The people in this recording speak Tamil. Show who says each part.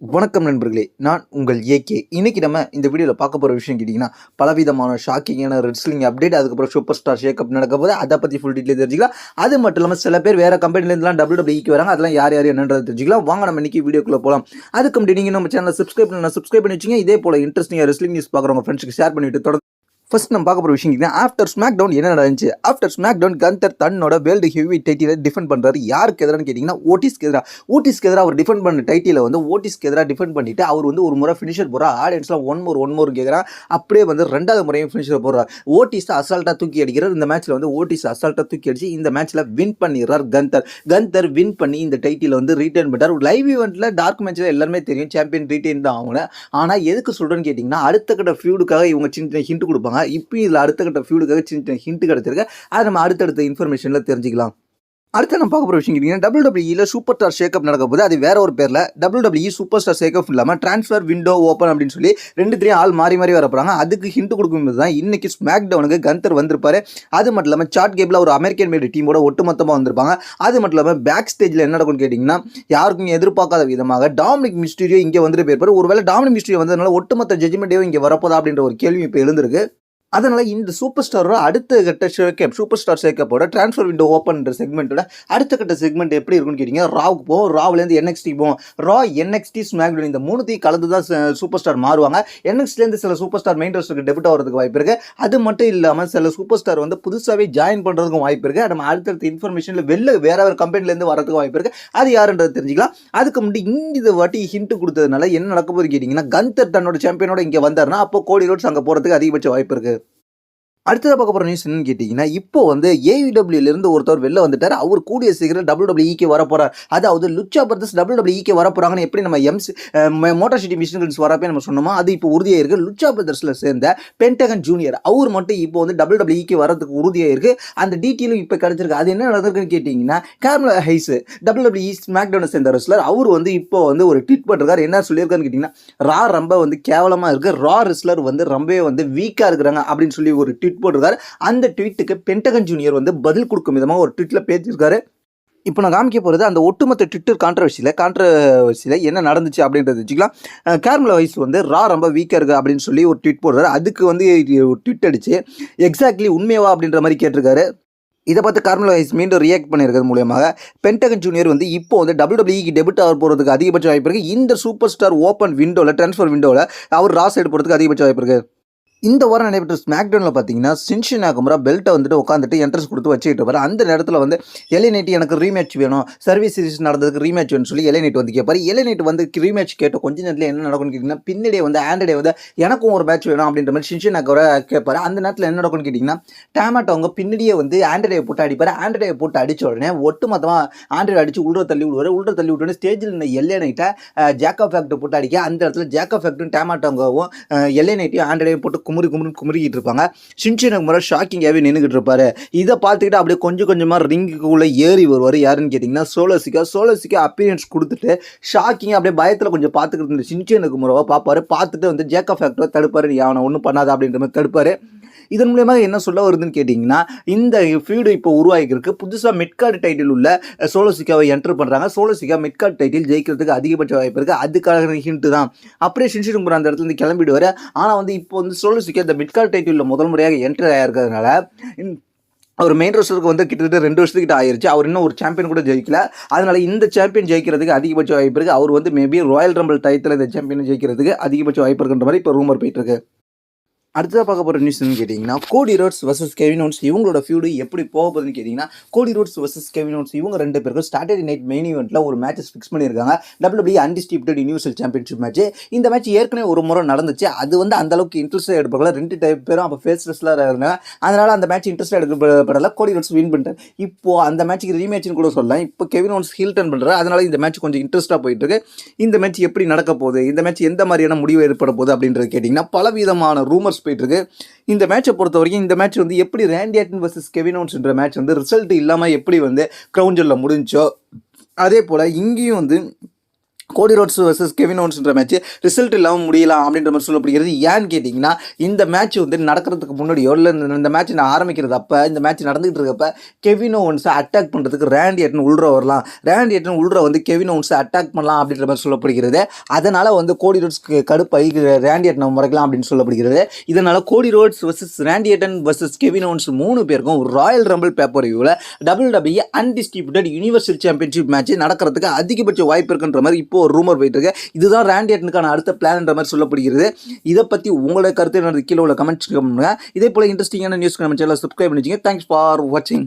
Speaker 1: வணக்கம் நண்பர்களே நான் உங்கள் ஏகே. இன்றைக்கி நம்ம இந்த வீடியோவில் பார்க்க போகிற விஷயம் கேட்டிங்கன்னா பலவிதமான ஷாக்கிங்கான ரெட்ஸ்லிங் அப்டேட் அதுக்கப்புறம் சூப்பர் ஸ்டார் ஷேக்கப் நடக்க போது அதை பற்றி ஃபுல் டீட்டெயில் தெரிஞ்சுக்கலாம். அது மட்டும் இல்லாமல் சில பேர் வேறு கம்பெனிலேருந்துலாம் டபுள் டபிள்யூக்கு வராங்க. அதெல்லாம் யார் யார் என்னன்றது தெரிஞ்சுக்கலாம். வாங்க நம்ம இன்னைக்கு வீடியோக்குள்ளே போகலாம் அதுக்கு முன்னாடி நீங்கள் நம்ம சேனலை சப்ஸ்கிரைப் பண்ணி சப்ஸ்கிரைப் பண்ணி வச்சிங்க இதே போல் இன்ட்ரெஸ்டிங்காக ரெஸ்லிங் நியூஸ் பார்க்குறவங்க ஃப்ரெண்ட்ஸுக்கு ஷேர் பண்ணிட்டு தொடர்ந்து ஃபர்ஸ்ட் நம்ம பார்க்க போகிற விஷயம் ஆஃப்டர் ஸ்மாக் டவுன் என்ன நடந்துச்சு? ஆஃப்டர் ஸ்மாக் டவுன் கந்தர் தன்னோட வேர்ல்டு ஹெவி டைட்டிலை டிஃபெண்ட் பண்ணுறாரு யாருக்கு எதிரான்னு கேட்டிங்கன்னா ஓட்டிஸ்க்கு எதிராக ஓட்டிஸ்க்கு எதிராக அவர் டிஃபெண்ட் பண்ண டைட்டிலை வந்து ஓட்டிஸ்க்கு எதிராக டிஃபெண்ட் பண்ணிட்டு அவர் வந்து ஒரு முறை ஃபினிஷர் போகிறார் ஆடியன்ஸ்லாம் ஒன் மோர் ஒன் மோர் கேட்குறான் அப்படியே வந்து ரெண்டாவது முறையும் ஃபினிஷர் போடுறார் ஓட்டிஸ் அசால்ட்டாக தூக்கி அடிக்கிறார். இந்த மேட்ச்சில் வந்து ஓட்டிஸ் அசால்ட்டாக தூக்கி அடிச்சு இந்த மேட்ச்சில் வின் பண்ணிடுறார் கந்தர் கந்தர் வின் பண்ணி இந்த டைட்டில் வந்து ரீட்டைன் பண்ணார் லைவ் ஈவெண்ட்டில் டார்க் மேட்ச்சில் எல்லாருமே தெரியும். சாம்பியன் ரீட்டைன் தான் அவங்க ஆனால் எதுக்கு சொல்கிறேன்னு கேட்டிங்கன்னா அடுத்த கட்ட ஃபியூடுக்காக இவங்க சின்ன சின்ன ஹிண்ட் கொடுப்பாங்க. இப்போ இதில் அடுத்த கட்ட ஃபியூடுக்காக சின்ன சின்ன ஹிண்ட் கிடச்சிருக்கு. அதை நம்ம அடுத்தடுத்த இன்ஃபர்மேஷனில் தெரிஞ்சுக்கலாம். அடுத்து நம்ம பார்க்க போகிற விஷயம் கேட்டிங்கன்னா டபுள் டபிள்யூல சூப்பர் ஸ்டார் ஷேக்கப் நடக்க போது அது வேற ஒரு பேரில். Double W super star shakeup இல்லாமல் ட்ரான்ஸ்ஃபர் விண்டோ ஓப்பன் அப்படின்னு சொல்லி ரெண்டுத்திலையும் ஆள் மாறி மாறி வரப்போறாங்க அதுக்கு ஹிண்ட் கொடுக்கும்போது தான் இன்னைக்கு ஸ்மாக் டவுனுக்கு கந்தர் வந்திருப்பாரு. அது மட்டும் இல்லாமல் சாட் கேப்பில் ஒரு அமெரிக்கன் மேடு டீமோட ஒட்டுமொத்தமாக வந்திருப்பாங்க. அது மட்டும் இல்லாமல் பேக் ஸ்டேஜில் என்ன நடக்கும்னு கேட்டிங்கன்னா யாருக்கும் எதிர்பார்க்காத விதமாக டாமினிக் மிஸ்டீரியோ இங்கே வந்துட்டு போயிருப்பார். ஒருவேளை டாமினிக் மிஸ்டீரியோ வந்ததுனால ஒட்டுமொத்த ஜட்ஜ்மெண்ட்டையும் இங்கே வரப்போதா அப்படின்ற ஒரு கேள்வி இப்போ எழுந்திருக்கு. அதனால் இந்த சூப்பர் ஸ்டாரோட அடுத்த கட்ட ஷேக்கப் சூப்பர் ஸ்டார் ஷேக்கப்போட ட்ரான்ஸ்ஃபர் விண்டோ ஓப்பன்ற செக்மெண்ட்டோட அடுத்த கட்ட செக்மெண்ட் எப்படி இருக்குன்னு கேட்டிங்கன்னா ராவுக்கு போவோம் ராவ்லேருந்து என்எக்ஸ்டி போகும் ரா என்எக்ஸ்டி ஸ்மாக்டவுன் இந்த மூணுத்தையும் கலந்து தான் சூப்பர் ஸ்டார் மாறுவாங்க. என்எக்ஸ்டிலேருந்து சில சூப்பர் ஸ்டார் மெயின் ரோஸ்டருக்கு டெபிட் ஆகிறதுக்கு வாய்ப்பு இருக்குது அது மட்டும் இல்லாமல் சில சூப்பர் ஸ்டார் வந்து புதுசாகவே ஜாயின் பண்ணுறதுக்கும் வாய்ப்பு இருக்குது நம்ம அடுத்தடுத்த இன்ஃபர்மேஷனில் வெளில வேற ஒரு கம்பெனிலேருந்து வரதுக்கு வாய்ப்பு இருக்குது அது யாருன்றது தெரிஞ்சுக்கலாம். அதுக்கு முன்னாடி இந்த வாட்டி ஹிண்ட் கொடுத்ததுனால என்ன நடக்க போகுது கேட்டிங்கன்னா கந்தர் தன்னோட சாம்பியனோட இங்கே வந்தார்னா அப்போ கோடி ரோட்ஸ் அங்கே போகிறதுக்கு அதிகபட்ச வாய்ப்பு இருக்குது அடுத்ததாக பார்க்க போகிற நியூஸ் என்னன்னு கேட்டிங்கன்னா இப்போ வந்து ஏவிடபிள்யூலேருந்து ஒருத்தர் வெளில வந்துட்டார். அவர் கூடிய சீக்கிரம் டபுள் டபிள்யூக்கு வர போகிறார் அதாவது லுச்சா பிரதர்ஸ் டபுள் டபிள்யூக்கு வர போகிறாங்கன்னு எப்படி நம்ம எம்சி மோட்டார் சிட்டி மிஷின்ஸ் வரப்பே நம்ம சொன்னோமோ அது இப்போ உறுதியாக இருக்குது லுச்சா பிரதர்ஸில் சேர்ந்த பென்டகன் ஜூனியர் அவர் மட்டும் இப்போ வந்து டபுள் டபிள்யூக்கு வரதுக்கு உறுதியாக இருக்குது அந்த டீட்டெயிலும் இப்போ கிடச்சிருக்கு. அது என்ன நடந்திருக்குன்னு கேட்டிங்கன்னா கேமலா ஹைஸ் டபுள் டபிள்யூ ஸ்மாக் டவுனை சேர்ந்த ரெஸ்லர் அவர் வந்து இப்போ வந்து ஒரு ட்வீட் பண்ணிருக்காரு என்ன சொல்லியிருக்காருன்னு கேட்டிங்கன்னா ரா ரொம்ப வந்து கேவலமாக இருக்குது ரா ரெஸ்லர் வந்து ரொம்பவே வந்து வீக்காக இருக்கிறாங்க அப்படின்னு சொல்லி ஒரு ட்வீட் போட்டிருக்காரு. அந்த ட்வீட்டுக்கு பென்டகன் ஜூனியர் வந்து பதில் கொடுக்கும் விதமாக ஒரு ட்வீட்டில் பேசியிருக்காரு. இப்போ நான் காமிக்க போகிறது அந்த ஒட்டுமொத்த ட்விட்டர் கான்ட்ரவர்சியில் கான்ட்ரவர்சியில் என்ன நடந்துச்சு அப்படின்றது வச்சுக்கலாம். கேர்மலா வைஸ் வந்து ரா ரொம்ப வீக்காக இருக்குது அப்படின்னு சொல்லி ஒரு ட்வீட் போடுறாரு. அதுக்கு வந்து ஒரு அடிச்சு எக்ஸாக்ட்லி உண்மையவா அப்படின்ற மாதிரி கேட்டிருக்காரு. இதை பார்த்து கார்மல் வைஸ் மீண்டும் ரியாக்ட் பண்ணியிருக்கிறது மூலியமாக பென்டகன் ஜூனியர் வந்து இப்போ வந்து டபிள்யூடபிள்யூக்கு டெபிட் ஆக போகிறதுக்கு அதிகபட்ச வாய்ப்பு இருக்குது இந்த சூப்பர் ஸ்டார் ஓப்பன் விண்டோவில் ட்ரான்ஸ்ஃபர் விண்டோவில் அவர் ரா சைடு போகிறதுக்கு அதிகபட்ச வாய்ப்பு இருக்குது இந்த வாரம் நடைபெற்ற ஸ்மாக்டவுனில் பார்த்தீங்கன்னா சின்ஷின் நாகமுரா பெல்ட்டை வந்துட்டு உட்காந்துட்டு என்ட்ரன்ஸ் கொடுத்து வச்சுக்கிட்டு வர அந்த நேரத்தில் வந்து எலிநைட் எனக்கு ரீமேட்ச் வேணும். சர்வீஸ் சீரிஸ் நடந்ததுக்கு ரீமேட்ச் வேணும்னு சொல்லி எலிநைட் வந்து கேட்பாரு எலிநைட் வந்து ரீமேட்ச் கேட்ட கொஞ்ச நேரத்தில் என்ன நடக்கும்னு கேட்டிங்கன்னா பின்னாடியே வந்து ஆண்டடே வந்து எனக்கும் ஒரு மேட்ச் வேணும் அப்படின்ற மாதிரி சின்ஷின் நாகமுரா கேட்பாரு அந்த நேரத்தில் என்ன நடக்கும்னு கேட்டிங்கன்னா டேமாட்டோ அவங்க பின்னாடியே வந்து ஆண்டடே போட்டு அடிப்பார். ஆண்டடே போட்டு அடிச்ச உடனே ஒட்டு மொத்தமாக ஆண்டடே அடித்து உள்ள தள்ளி விடுவார். உள்ள தள்ளி விட்டோடனே ஸ்டேஜில் இருந்த எல்ஏ நைட்டை ஜாக்கா ஃபேக்டர் போட்டு அடிக்க அந்த இடத்துல ஜேக்கா ஃபேக்டரும் டேமாட்டோங்கவும் எல்ஏ நைட்டையும் ஆண்டடையும் போட்டு குமுறி குமுறி குமுறிக்கிட்டு இருப்பாங்க. சின்சினக்கு முறை ஷாக்கிங்காகவே நின்றுக்கிட்டு இருப்பாரு இதை பார்த்துக்கிட்டு அப்படியே கொஞ்சம் கொஞ்சமாக ரிங்குக்குள்ளே ஏறி வருவார். யாருன்னு கேட்டிங்கன்னா சோலோசிக்கா சோலோசிக்கா அப்பீரியன்ஸ் கொடுத்துட்டு ஷாக்கிங் அப்படியே பயத்தில் கொஞ்சம் பார்த்துக்கிட்டு இருந்த சின்சினக்கு முறைவை பார்ப்பாரு. பார்த்துட்டு வந்து ஜேக்கா ஃபேக்டரை தடுப்பார். நீ அவனை ஒன்றும் பண்ணாத அப்படின்ற மாதிரி தடுப்பார். இதன் மூலியமாக என்ன சொல்ல வருதுன்னு கேட்டிங்கன்னா இந்த ஃபீடு இப்போ உருவாகிருக்கு புதுசாக மிட்கார்டு டைட்டில் உள்ள சோலோசிக்காவை என்டர் பண்ணுறாங்க சோலோசிக்கா மிட்கார்டு டைட்டில் ஜெயிக்கிறதுக்கு அதிகபட்ச வாய்ப்பு இருக்குது அதுக்காக ஹிண்ட் தான். அப்படியே சின்சிடும்புற அந்த இடத்துல இருந்து கிளம்பிடுவார். ஆனால் வந்து இப்போ வந்து சோலோசிக்கா இந்த மிட்கார்டு டைட்டிலில் முதல் முறையாக என்டர் ஆகிருக்கிறதுனால அவர் மெயின் ரோஸ்டருக்கு வந்து கிட்டத்தட்ட ரெண்டு வருஷத்துக்கிட்ட ஆயிடுச்சு அவர் இன்னும் ஒரு சாம்பியன் கூட ஜெயிக்கல. அதனால இந்த சாம்பியன் ஜெயிக்கிறதுக்கு அதிகபட்ச வாய்ப்பு இருக்குது அவர் வந்து மேபி ராயல் ரம்பிள் டயத்தில் இந்த சாம்பியன் ஜெயிக்கிறதுக்கு அதிகபட்ச வாய்ப்பு இருக்குன்ற மாதிரி இப்போ ரூமர் போயிட்டு இருக்கு. அடுத்ததாக பார்க்க போகிற நியூஸ்னு கேட்டிங்கன்னா கோடி ரோட்ஸ் வர்சஸ் கெவின் ஓன்ஸ் இவங்களோட ஃபியூடு எப்படி போக போகுதுன்னு கேட்டிங்கன்னா கோடி ரோட்ஸ் வர்சஸ் கெவின் ஓன்ஸ் இவங்க ரெண்டு பேருக்கும் சாட்டர்டே நைட் மெயின் ஈவெண்ட்டில் ஒரு மேட்சஸ் ஃபிக்ஸ் பண்ணியிருக்காங்க. W W undisputed universal championship match இந்த மேட்ச் ஏற்கனவே ஒரு முறை நடந்துச்சு. அது வந்து அந்த அளவுக்கு இன்ட்ரெஸ்ட் எடுப்படல ரெண்டு டைப் பேரும் அப்போ ஃபேஸ் ரெஸ்லாக இருந்தாங்க. அதனால் அந்த மேட்ச் இன்ட்ரெஸ்ட் எடுக்கப்படல கோடி ரோட்ஸ் வின் பண்ணிட்டார். இப்போ அந்த மேட்ச்சுக்கு ரீமேட்ச்னு கூட சொல்லலாம். இப்போ கெவின் ஓன்ஸ் ஹீல் டர்ன் பண்ணுறாரு அதனால் இந்த மேட்ச் கொஞ்சம் இன்ட்ரெஸ்ட்டாக போயிட்டு இருக்கு. இந்த மேட்ச் எப்படி நடக்க போகுது? இந்த மேட்ச் எந்த மாதிரியான முடிவு ஏற்பட போகுது அப்படின்றது கேட்டிங்கன்னா பலவிதமான ரூமர்ஸ் போயிட்டு இருக்கு இந்த மேட்சை பொறுத்த வரைக்கும் இந்த மேட்ச் வந்து எப்படி ரேண்டி ஆட்டன் வர்சஸ் கெவினோன்ஸ்ன்ற மேட்ச் வந்து ரிசல்ட் இல்லாமல் எப்படி வந்து க்ரௌஞ்சலில் முடிஞ்சோ அதே போல் இங்கேயும் வந்து கோடி ரோட்ஸ் வர்சஸ் கெவின் ஓன்ஸ்ன்ற மேட்ச் ரிசல்ட் இல்லாமல் முடியலாம் அப்படின்ற மாதிரி சொல்லப்படுகிறது. ஏன்னு கேட்டிங்கன்னா இந்த மேட்ச் வந்து நடக்கிறதுக்கு முன்னாடியோ இல்லை இந்த- மேட்ச் நான் ஆரம்பிக்கிறது அப்போ இந்த மேட்ச் நடந்துகிட்டு இருக்கப்ப கெவின் ஓன்ஸை அட்டாக் பண்ணுறதுக்கு ரேண்டி எட்டன் உள்ற வரலாம். ரேண்டி எட்டன் உள்ற வந்து கெவின் ஓன்ஸை அட்டாக் பண்ணலாம் அப்படின்ற மாதிரி சொல்லப்படுகிறது. அதனால் வந்து கோடி ரோட்ஸ்க்கு கடுப்பாகி ரேண்டி எட்டனை முறைக்கலாம் அப்படின்னு சொல்லப்படுகிறது. இதனால் Cody Rhodes versus Randy Orton versus Kevin Owens மூணு பேருக்கும் ராயல் ரம்பிள் பேப்பர் வியூவில் double W undisputed universal championship match நடக்கிறதுக்கு அதிகபட்ச வாய்ப்பு இருக்குன்ற மாதிரி இப்போ ஒரு ரூமர் போயிட்டுருக்கு. இதுதான் ரேண்டியட்னுக்கான அடுத்த பிளான்ன்ற மாதிரி சொல்லப்படுகிறது. இதை பற்றி உங்களோட கருத்து என்னது கீழே உள்ள கமெண்ட்ஸ் பண்ணுங்கள் இதே போல் இன்ட்ரெஸ்டிங்கான நியூஸ் நம்ம சேனல் சப்ஸ்கிரைப் பண்ணிச்சிங்க தேங்க்ஸ் ஃபார் வாட்சிங்